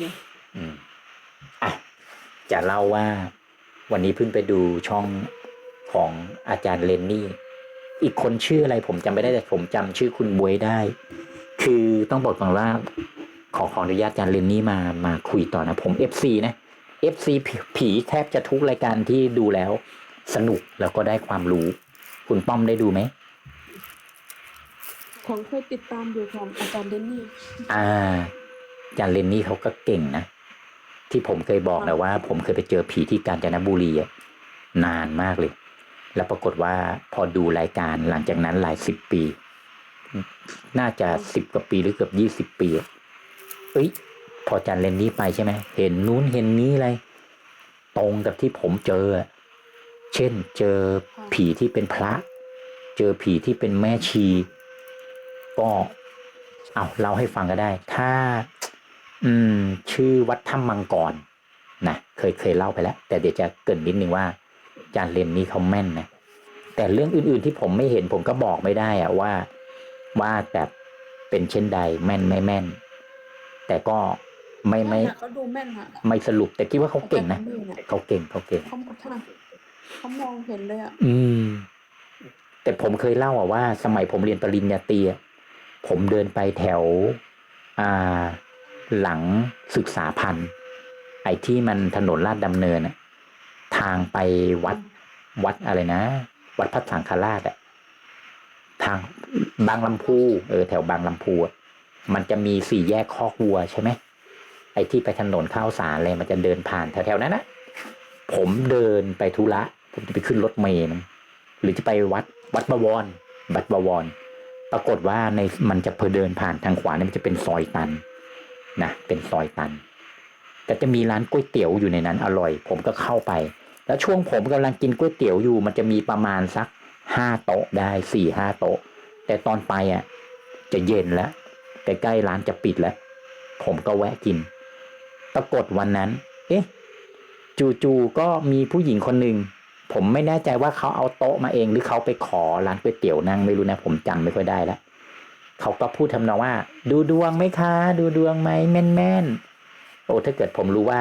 ไงอืมอะจะเล่าว่าวันนี้เพิ่งไปดูช่องของอาจารย์เลนนี่ อีกคนชื่ออะไรผมจำไม่ได้แต่ผมจำชื่อคุณบวยได้ คือต้องบอกก่อนว่า ขอขออนุญาตอาจารย์เลนนี่มามาคุยต่อนะ ผม FC นะ FC ผีผีแทบจะทุกรายการที่ดูแล้ว สนุกแล้วก็ได้ความรู้ คุณป้อมได้ดูไหมของเคยติดตามอยู่ของอาจารย์เดนนี่ อ่าอา จารย์เลนนี่เขาก็เก่งนะ ที่ผมเคยบอกนะว่า ผมเคยไปเจอผีที่กาญจนบุรีอะนานมากเลย แล้วปรากฏว่าพอดูรายการหลังจากนั้นหลายสิบปี น่าจะสิบกว่าปีหรือเกือบยี่สิบปีอะเอ้ย พออาจารย์เลนนี่ไปใช่ไหมเห็นนู้นเห็นนี้อะไรตรงกับที่ผมเจออะเช่น เจอผีที่เป็นพระ เจอผีที่เป็นแม่ชี ก็ เอาเล่าให้ฟังก็ได้ ถ้า อืม ชื่อวัดถ้ำมังกรนะเคยเคยเล่าไปแล้ว แต่เดี๋ยวจะเกรินนิดนึงว่าอาจารย์เลนนี่เขาแม่นนะแต่เรื่องอื่นๆที่ผมไม่เห็นผมก็บอกไม่ได้อะว่าว่าแบบเป็นเช่นใดแม่นไม่แม่น แต่ก็ไม่ไม่ใช่ค่ะเขาดูแม่นค่ะไม่สรุปแต่คิดว่าเขาเก่งนะอาจารย์ดนนี่ยเขาเก่งเขาเก่งเขาถ้าเขามองเห็นเลยอะอืม แต่ผมเคยเล่าอะว่า สมัยผมเรียนปริญญาตรีอะผมเดินไปแถว อ่า หลังศึกษาพันธ์ไอ้ที่มันถนนลาดดำเนินทางไปวัดวัดอะไรนะ วัดพระสังฆราชอะทางบางลำพูเออแถวบางลำพูมันจะมีสี่แยกคอกวัวใช่ไหมไอ้ที่ไปถนนข้าวสารอะไรมันจะเดินผ่านแถวๆนั้นนะผมเดินไปธุระผมจะไปขึ้นรถเมล์หรือจะไปวัดวัดบวรวัดบวร ปรากฏว่าในมันจะเพอเดินผ่านทางขวาเนี่ยมันจะเป็นซอยตัน นะเป็นซอยตัน แต่จะมีร้านก๋วยเตี๋ยวอยู่ในนั้นอร่อย ผมก็เข้าไป แล้วช่วงผมกำลังกินก๋วยเตี๋ยวอยู่ มันจะมีประมาณสักห้าโต๊ะได้สี่ห้าโต๊ะ แต่ตอนไปอะจะเย็นแล้วใกล้ๆร้านจะปิดแล้ว ผมก็แวะกิน ปรากฏวันนั้น เอ๊ะจู่ๆก็มีผู้หญิงคนหนึ่งผมไม่แน่ใจว่าเขาเอาโต๊ะมาเองหรือเขาไปขอร้านก๋วยเตี๋ยวนั่งไม่รู้นะ ผมจำไม่ค่อยได้แล้ว เขาก็พูดทำนองว่า ดูดวงไหมคะ ดูดวงไหมแม่นแม่นๆโอ้ถ้าเกิดผมรู้ว่า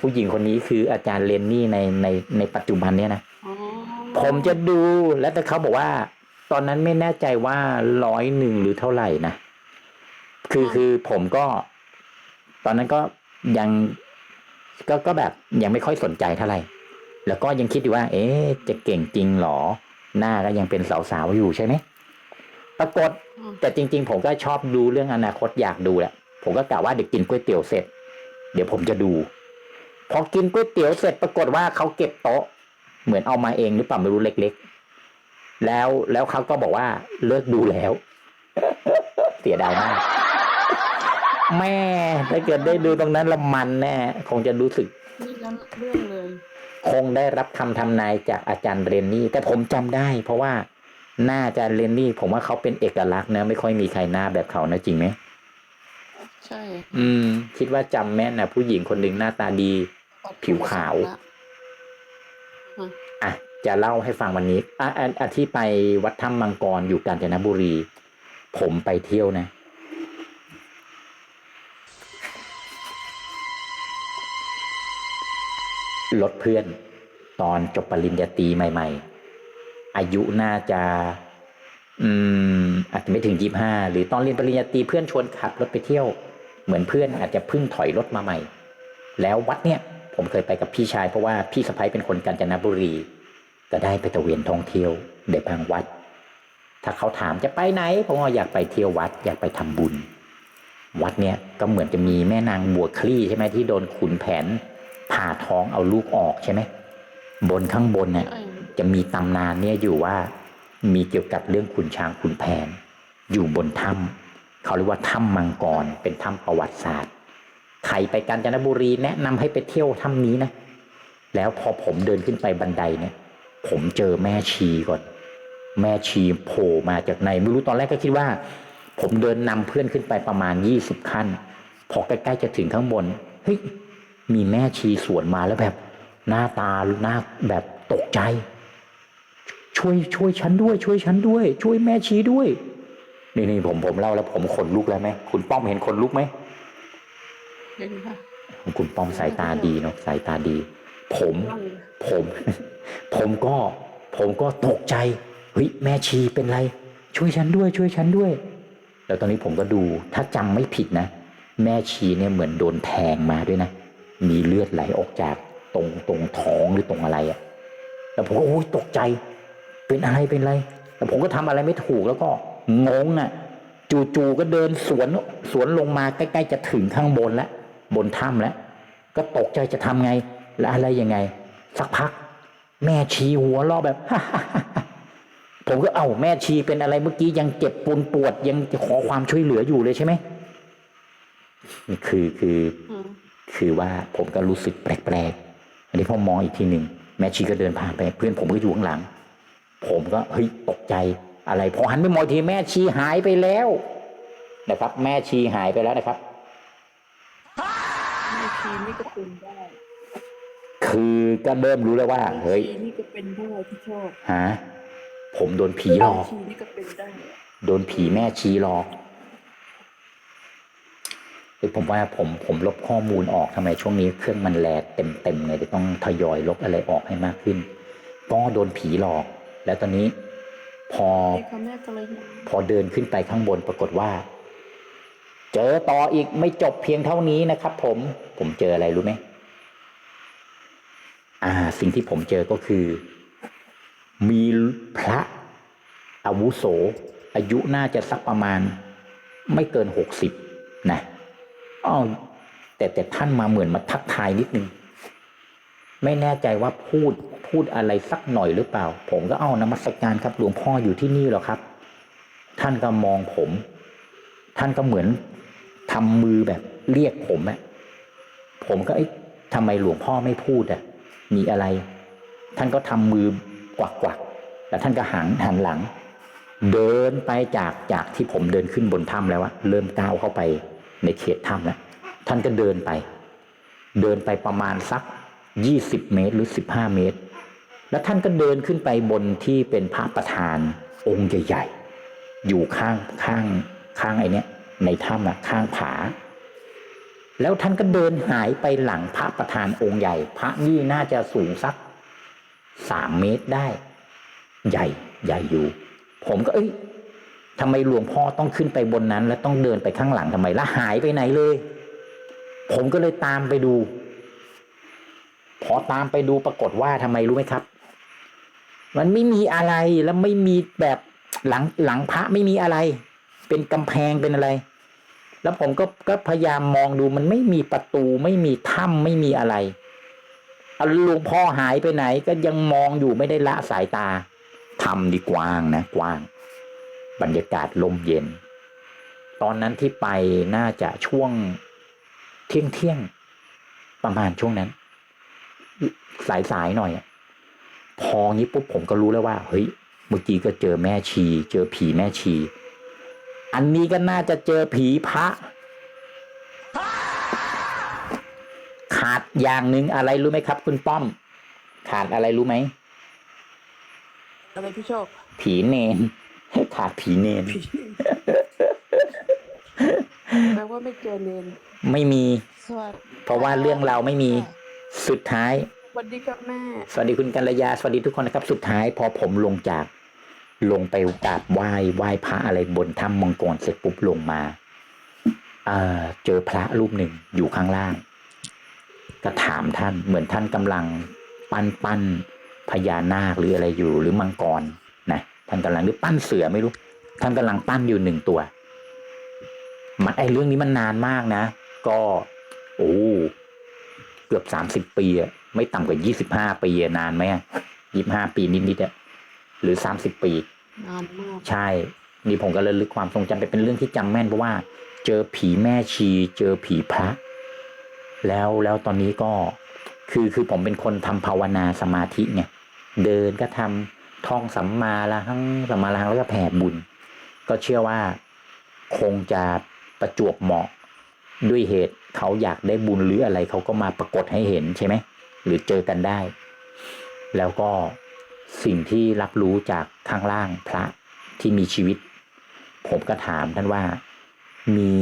ผู้หญิงคนนี้คืออาจารย์เลนนี่ในในในปัจจุบันเนี้ยนะอ๋อผมจะดูแล้วแต่เขาบอกว่า ตอนนั้นไม่แน่ใจว่าร้อยหนึ่งหรือเท่าไหร่นะคือคือผมก็ ตอนนั้นก็ยังก็ก็แบบยังไม่ค่อยสนใจเท่าไหร่ แล้วก็ยังคิดอยู่ว่า เอ๊ะจะเก่งจริงหรอ หน้าก็ยังเป็นสาวๆอยู่ใช่ไหม ปรากฏอ๋อแต่จริง ๆ ผมก็ชอบดูเรื่องอนาคตอยากดูแหละผมก็กะว่าเดี๋ยวกินก๋วยเตี๋ยวเสร็จ เดี๋ยวผมจะดู พอกินก๋วยเตี๋ยวเสร็จปรากฏว่าเขาเก็บโต๊ะ เหมือนเอามาเองหรือเปล่าไม่รู้เล็ก ๆ แล้วแล้วเขาก็บอกว่าเลิกดูแล้ว เสียดายมากแม่ถ้าเกิดได้ดูตรงนั้นละมันแน่คงจะรู้สึกนี่แล้วเรื่องเลย คงได้รับคำทำนายจากอาจารย์เรนนี่ แต่ผมจำได้เพราะว่า หน้าอาจารย์เรนนี่ผมว่าเขาเป็นเอกลักษณ์นะไม่ค่อยมีใครหน้าแบบเขานะจริงไหมใช่ อืม คิดว่าจำแม่นนะผู้หญิงคนหนึ่งหน้าตาดี ผิวขาวละอะจะเล่าให้ฟังวันนี้อะอะอะที่ไปวัดถ้ำมังกรอยู่กาญจนบุรี ผมไปเที่ยวนะรถเพื่อน ตอนจบปริญญาตรีใหม่ ๆ อายุน่าจะอืมอาจจะไม่ถึงยี่ห้าหรือตอนเรียนปริญญาตรีเพื่อนชวนขับรถไปเที่ยว เหมือนเพื่อนอาจจะเพิ่งถอยรถมาใหม่ แล้ววัดเนี่ยผมเคยไปกับพี่ชายเพราะว่าพี่สะพ้ยเป็นคนกาญจนบุรี ก็ได้ไปตะเวนท่องเที่ยวเดบางวัด ถ้าเขาถามจะไปไหนผมก็อยากไปเที่ยววัดอยากไปทำบุญ วัดเนี่ยก็เหมือนจะมีแม่นางบัวคลี่ใช่ไหมที่โดนขุนแผนผ่าท้องเอาลูกออกใช่ไหมบนข้างบนเนี่ย จะมีตำนานเนี่ยอยู่ว่ามีเกี่ยวกับเรื่องขุนช้างขุนแผน อยู่บนถ้ำเขาเรียกว่าถ้ำมังกรเป็นถ้ำประวัติศาสตร์ใครไปกาญจนบุรีแนะนำให้ไปเที่ยวถ้ำนี้นะแล้วพอผมเดินขึ้นไปบันไดเนี่ย ผมเจอแม่ชีก่อน แม่ชีโผล่มาจากในไม่รู้ตอนแรกก็คิดว่า ผมเดินนำเพื่อนขึ้นไปประมาณยี่สิบขั้น พอใกล้ๆจะถึงข้างบนเฮ้ยมีแม่ชีสวนมาแล้วแบบ หน้าตาหน้าแบบตกใจ ช่วยช่วยฉันด้วย ช่วยฉันด้วย ช่วยแม่ชีด้วย นี่นี่ผมผมเล่าแล้วผมขนลุกแล้วไหมคุณป้อมเห็นขนลุกไหมเห็นค่ะคุณป้อมสายตาดีเนาะสายตาดี ผมลั่นผม ผมก็ ผมก็ตกใจเฮ้ยแม่ชีเป็นไร ช่วยฉันด้วย ช่วยฉันด้วย แล้วตอนนี้ผมก็ดูถ้าจำไม่ผิดนะ แม่ชีเนี่ยเหมือนโดนแทงมาด้วยนะ มีเลือดไหลออกจากตรงตรงท้องหรือตรงอะไรอะแล้วผมก็โอ้ยตกใจ เป็นอะไรเป็นอะไร แต่ผมก็ทำอะไรไม่ถูกแล้วก็งงอะ่ะ จู่ๆก็เดินสวนสวนลงมาใกล้ๆจะถึงข้างบนแล้วบนถ้ำแล้วก็ตกใจจะทำไง และอะไรยังไง สักพัก แม่ชีหัวราะแบบผมก็เอ้าแม่ชีเป็นอะไรเมื่อกี้ยังเจ็บปวดปวดยังขอความช่วยเหลืออยู่เลยใช่ไหมนี่คือคือ คือว่าผมก็รู้สึกแปลกๆอันนี้พอมองอีกทีหนึ่งแม่ชีก็เดินผ่านไป เพื่อนผมก็อยู่ข้างหลัง ผมก็เฮ้ยตกใจอะไรพอหันไปมองอีกทีแม่ชีหายไปแล้วนะครับ แม่ชีหายไปแล้วนะครับแม่ชีนี่ก็เป็นได้คือก็เริ่มรู้แล้วว่าเฮ้ยแม่ชีนี่ก็เป็นได้ที่ชอบหาผมโดนผีหลอกแม่ชีนี่ก็เป็นได้โดนผีแม่ชีหลอกเฮ้ยผมว่าผมผมลบข้อมูลออกทำไมช่วงนี้เครื่องมันแลเต็มเต็มๆเลยเดี๋ยวต้องทยอยลบอะไรออกให้มากขึ้น ก็โดนผีหลอก แล้วตอนนี้พอไอ้คำแรกก็เลยพอเดินขึ้นไปข้างบนปรากฏว่า เจอต่ออีกไม่จบเพียงเท่านี้นะครับ ผม ผมเจออะไรรู้ไหมอ่า สิ่งที่ผมเจอก็คือ มีพระอาวุโส อายุน่าจะสักประมาณ ไม่เกินหกสิบนะอ้าวแต่แต่ท่านมาเหมือนมาทักทายนิดนึง ไม่แน่ใจว่าพูดพูดอะไรสักหน่อยหรือเปล่า ผมก็เอานมัสการครับหลวงพ่ออยู่ที่นี่เหรอครับ ท่านก็มองผม ท่านก็เหมือนทำมือแบบเรียกผมอะผมก็เอ๊ะทำไมหลวงพ่อไม่พูดอะมีอะไร ท่านก็ทำมือกวักกวักๆแล้วท่านก็หันหันหลัง เดินไปจากจากที่ผมเดินขึ้นบนถ้ำแล้วอะเริ่มก้าวเข้าไปในเขตถ้ำแล้วท่านก็เดินไป เดินไปประมาณสัก ยี่สิบเมตรหรือสิบห้าเมตร แล้วท่านก็เดินขึ้นไปบนที่เป็นพระประธานองค์ใหญ่ๆ อยู่ข้างข้างข้างไอเนี้ยในถ้ำอะข้างผา แล้วท่านก็เดินหายไปหลังพระประธานองค์ใหญ่ พระนี่น่าจะสูงสักสามเมตรได้ ใหญ่ใหญ่อยู่ ผมก็เอ้ยทำไมหลวงพ่อต้องขึ้นไปบนนั้น แล้วต้องเดินไปข้างหลังทำไมแล้วหายไปไหนเลย ผมก็เลยตามไปดู อตามไปดูปรากฏว่าทำไมรู้ไหมครับ มันไม่มีอะไรแล้วไม่มีแบบหลังหลังพระไม่มีอะไร เป็นกำแพงเป็นอะไร แล้วผมก็ก็พยายามมองดูมันไม่มีประตูไม่มีถ้ำไม่มีอะไรเอาลวงพ่อหายไปไหน ก็ยังมองอยู่ไม่ได้ละสายตาทำดีกว้างนะกว้าง บรรยากาศลมเย็น ตอนนั้นที่ไปน่าจะช่วงเที่ยงเที่ยงประมาณช่วงนั้น สายสายๆหน่อยอะพองี้ปุ๊บผมก็รู้แล้วว่า เฮ้ย เมื่อกี้ก็เจอแม่ชี เจอผีแม่ชี อันนี้ก็น่าจะเจอผีพระ ขาดอย่างหนึ่งอะไรรู้ไหมครับ คุณป้อม ขาดอะไรรู้ไหมอะไรพี่โชค ผีเนนขาดผีเนนผีแปลว่าไม่เจอเนนไม่มีสวัสดีเพราะว่าเรื่องเราวไม่มี สุดท้าย สวัสดีครับแม่ สวัสดีคุณกัลยา สวัสดีทุกคนนะครับ สุดท้ายพอผมลงจาก ลงไปกราบไหว้ไหว้พระอะไรบนถ้ำมังกรเสร็จปุ๊บลงมาเอ่อเจอพระรูปหนึ่งอยู่ข้างล่าง ก็ถามท่านเหมือนท่านกำลังปั้นปั้นพญานาคหรืออะไรอยู่หรือมังกรนะท่านกำลังหรือปั้นเสือไม่รู้ ท่านกำลังปั้นอยู่หนึ่งตัว มันไอเรื่องนี้มันนานมากนะ ก็ โอ้ เกือบสามสิบปีอะไม่ต่ำกว่ายี่สิบห้าปีอะนานไหมยี่ห้าปีนิดๆอะหรือสามสิบปีนานมากใช่ นี่ผมก็เลยลึกความทรงจำไปเป็นเรื่องที่จำแม่นเพราะว่า เจอผีแม่ชี เจอผีพระ แล้วแล้วตอนนี้ก็คือคือผมเป็นคนทำภาวนาสมาธิไงเดินก็ทำท่องสัมมาละหังสัมมาละหังแล้วก็แผ่บุญ ก็เชื่อว่าคงจะประจวบเหมาะด้วยเหตุ เขาอยากได้บุญหรืออะไรเขาก็มาปรากฏให้เห็นใช่ไหมหรือเจอกันได้ แล้วก็สิ่งที่รับรู้จากข้างล่างพระที่มีชีวิต ผมก็ถามท่านว่ามี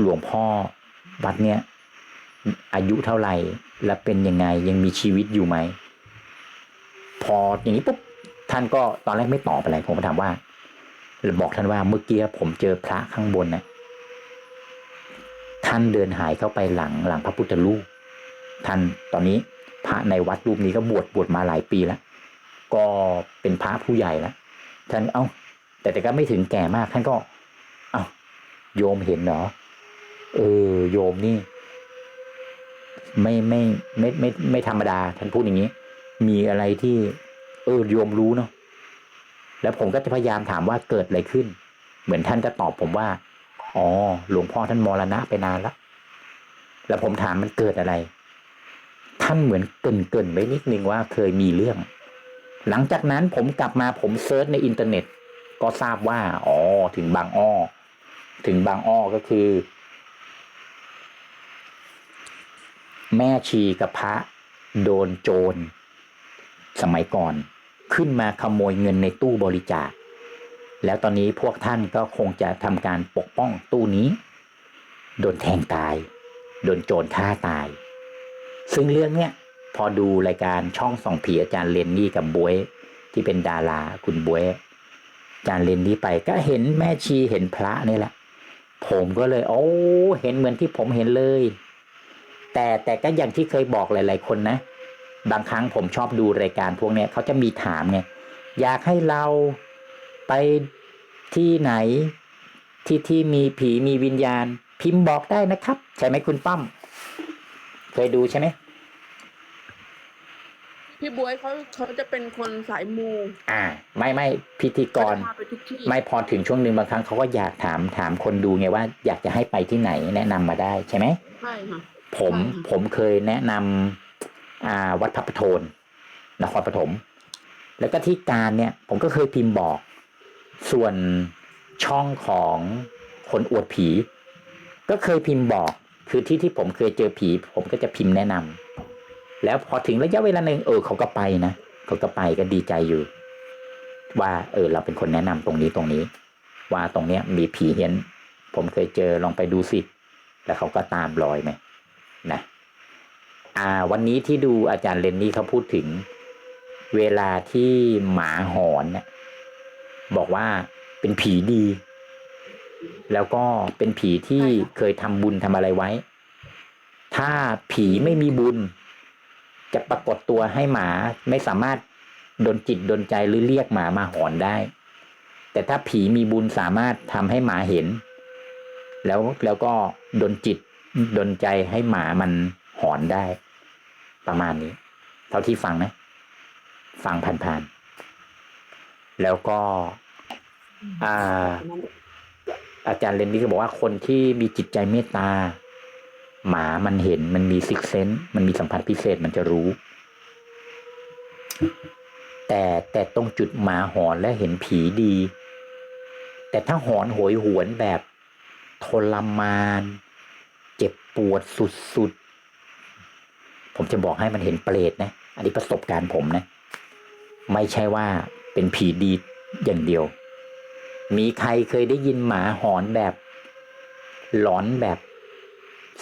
หลวงพ่อวัดเนี้ยอายุเท่าไหร่ และเป็นยังไงยังมีชีวิตอยู่ไหม พออย่างนี้ปุ๊บท่านก็ตอนแรกไม่ตอบอะไรผมก็ถามว่าบอกท่านว่าเมื่อกี้ผมเจอพระข้างบนนะ ท่านเดินหายเข้าไปหลังหลังพระพุทธรูปท่านตอนนี้พระในวัดรูปนี้ก็บวชบวชมาหลายปีแล้ว ก็เป็นพระผู้ใหญ่แล้วท่านเอ้า แต่แต่ก็ไม่ถึงแก่มาก ท่านก็ เอ้าโยมเห็นเหรอเออโยมนี่ ไม่ไม่ไม่ไม่ไม่ไม่ธรรมดา ท่านพูดอย่างนี้ มีอะไรที่ เออโยมรู้เนาะแล้วผมก็จะพยายามถามว่าเกิดอะไรขึ้น เหมือนท่านจะตอบผมว่า อ๋อ หลวงพ่อท่านมรณะไปนานแล้ว แล้วผมถามมันเกิดอะไร ท่านเหมือนเกินเกินๆไว้นิดนึงว่าเคยมีเรื่อง หลังจากนั้นผมกลับมาผมเซิร์ชในอินเทอร์เน็ต ก็ทราบว่า อ๋อ ถึงบางอ้อ ถึงบางอ้อก็คือ แม่ชีกับพระโดนโจร สมัยก่อน ขึ้นมาขโมยเงินในตู้บริจาค แล้วตอนนี้พวกท่านก็คงจะทำการปกป้องตู้นี้ โดนแทงตาย โดนโจรฆ่าตาย ซึ่งเรื่องเนี้ยพอดูรายการช่องส่องผีอาจารย์เลนนี่กับบวย ที่เป็นดาราคุณบวยอาจารย์เลนนี่ไปก็เห็นแม่ชีเห็นพระนี่แหละ ผมก็เลย โอ้เห็นเหมือนที่ผมเห็นเลย แต่แต่ก็อย่างที่เคยบอกหลาย ๆ คนนะ บางครั้งผมชอบดูรายการพวกเนี้ยเขาจะมีถามไงอยากให้เรา ไปที่ไหนที่ที่มีผีมีวิญญาณ พิมพ์บอกได้นะครับ ใช่ไหมคุณป้อม เคยดูใช่ไหมพี่บวยเขาเขาจะเป็นคนสายมู อ่า ไม่ไม่พิธีกรเขาจะพาไปทุกที่ไม่พอถึงช่วงหนึ่งบางครั้งเขาก็อยากถามถามคนดูไงว่า อยากจะให้ไปที่ไหนแนะนำมาได้ใช่ไหมใช่ค่ะผมใช่ค่ะผมเคยแนะนำอ่า วัดพระประโทนนครปฐมแล้วก็ที่การเนี่ย ผมก็เคยพิมพ์บอก ส่วนช่องของคนอวดผี ก็เคยพิมพ์บอก คือที่ที่ผมเคยเจอผี ผมก็จะพิมพ์แนะนำแล้วพอถึงระยะเวลาหนึ่งเออเขาก็ไปนะเขาก็ไปก็ดีใจอยู่ ว่าเออเราเป็นคนแนะนำตรงนี้ตรงนี้ ว่าตรงเนี้ยมีผีเห็น ผมเคยเจอลองไปดูสิ แล้วเขาก็ตามรอยไหมนะอ่า วันนี้ที่ดูอาจารย์เลนนี่เขาพูดถึง เวลาที่หมาหอนเนี่ย บอกว่าเป็นผีดี แล้วก็เป็นผีที่เคยทำบุญทำอะไรไว้ ถ้าผีไม่มีบุญ จะปรากฏตัวให้หมาไม่สามารถดนจิตดนใจหรือเรียกหมามาหอนได้ แต่ถ้าผีมีบุญสามารถทำให้หมาเห็น แล้วแล้วก็ดนจิตดนใจให้หมามันหอนได้ ประมาณนี้ เท่าที่ฟังนะ ฟังผ่านๆ แล้วก็อ่าอาจารย์เลนนี่ก็บอกว่าคนที่มีจิตใจเมตตา หมามันเห็นมันมีซิกเซนต์มันมีสัมผัสพิเศษมันจะรู้ แต่แต่ตรงจุดหมาหอนและเห็นผีดี แต่ถ้าหอนโหยหวนแบบทรมาน เจ็บปวดสุดๆ ผมจะบอกให้มันเห็นเปรตนะ อันนี้ประสบการณ์ผมนะ ไม่ใช่ว่า เป็นผีดีอย่างเดียว มีใครเคยได้ยินหมาหอนแบบหลอนแบบ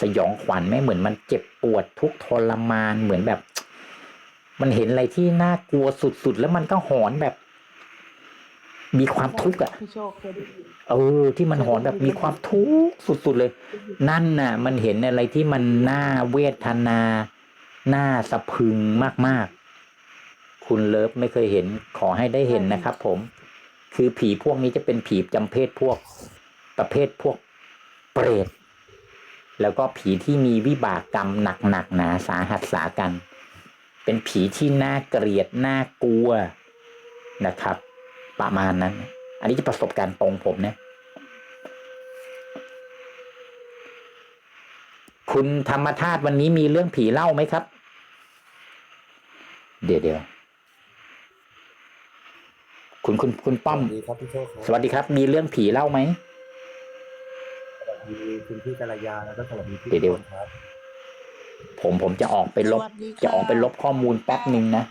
สยองขวัญไหมเหมือนมันเจ็บปวดทุกข์ทรมานเหมือนแบบ มันเห็นอะไรที่น่ากลัวสุดๆ แล้วมันก็หอนแบบ มีความทุกข์อะพี่โชคเคยได้ยินเออ ที่มันหอนแบบมีความทุกข์สุดๆเลย นั่นน่ะ มันเห็นอะไรที่มันน่าเวทนา น่าสะพรึงมากๆ คุณเลิฟไม่เคยเห็น ขอให้ได้เห็นนะครับ ผม คือผีพวกนี้จะเป็นผีจำเพศพวก ประเภทพวกเปรตแล้วก็ผีที่มีวิบากกรรมหนักๆหนาสาหัสสากัน เป็นผีที่น่าเกลียดน่ากลัวนะครับ ประมาณนั้น อันนี้จะประสบการณ์ตรงผมนะคุณธรรมธาตุวันนี้มีเรื่องผีเล่าไหมครับ เดี๋ยวเดี๋ยว คุณคุณคุณป้อม สวัสดีครับพี่โชคครับสวัสดีครับ มีเรื่องผีเล่าไหม สวัสดีคุณพี่กัลยาแล้วก็สวัสดีพี่เดี๋ยว ทุกคนครับผมผมจะออกไปลบ สวัสดีค่จะออกไปลบข้อมูลแป๊บหนึ่งนะ